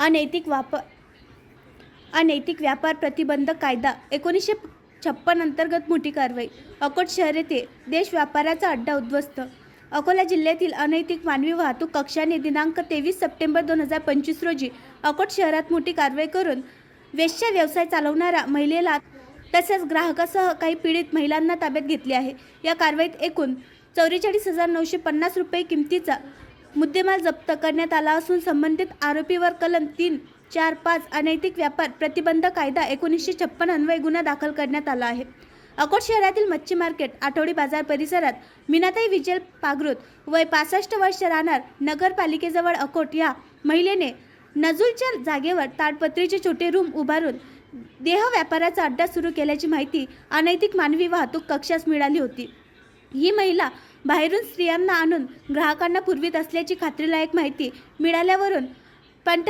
अनैतिक वापर अनैतिक व्यापार प्रतिबंधक कायदा एकोणीसशे छप्पन अंतर्गत मोठी कारवाई. अकोट शहर येथे देश व्यापाराचा अड्डा उद्ध्वस्त. अकोला जिल्ह्यातील अनैतिक मानवी वाहतूक कक्षाने दिनांक तेवीस सप्टेंबर दोन हजार पंचवीस रोजी अकोट शहरात मोठी कारवाई करून वेश्या व्यवसाय चालवणाऱ्या महिलेला तसेच ग्राहकासह काही पीडित महिलांना ताब्यात घेतले आहे. या कारवाईत एकूण चौवेचाळीस हजार नऊशे पन्नास रुपये किमतीचा मुद्देमाल जप्त करण्यात आला असून संबंधित आरोपीवर कलम तीन चार पाच अनैतिक व्यापार प्रतिबंध कायदा एकोणीसशे छप्पन अन्वये गुन्हा दाखल करण्यात आला आहे. अकोट शहरातील मच्छी मार्केट आठवडी बाजार परिसरात मीनाताई विजय पागृत वय पासष्ट वर्ष राहणार नगरपालिकेजवळ अकोट या महिलेने नजूलच्या जागेवर ताडपत्रीचे छोटे रूम उभारून देह व्यापाराचा अड्डा सुरू केल्याची माहिती अनैतिक मानवी वाहतूक कक्षास मिळाली होती. ही महिला बाहेरून स्त्रियांना आणून ग्राहकांना पुरवित असल्याची खात्रीलायक माहिती मिळाल्यावरून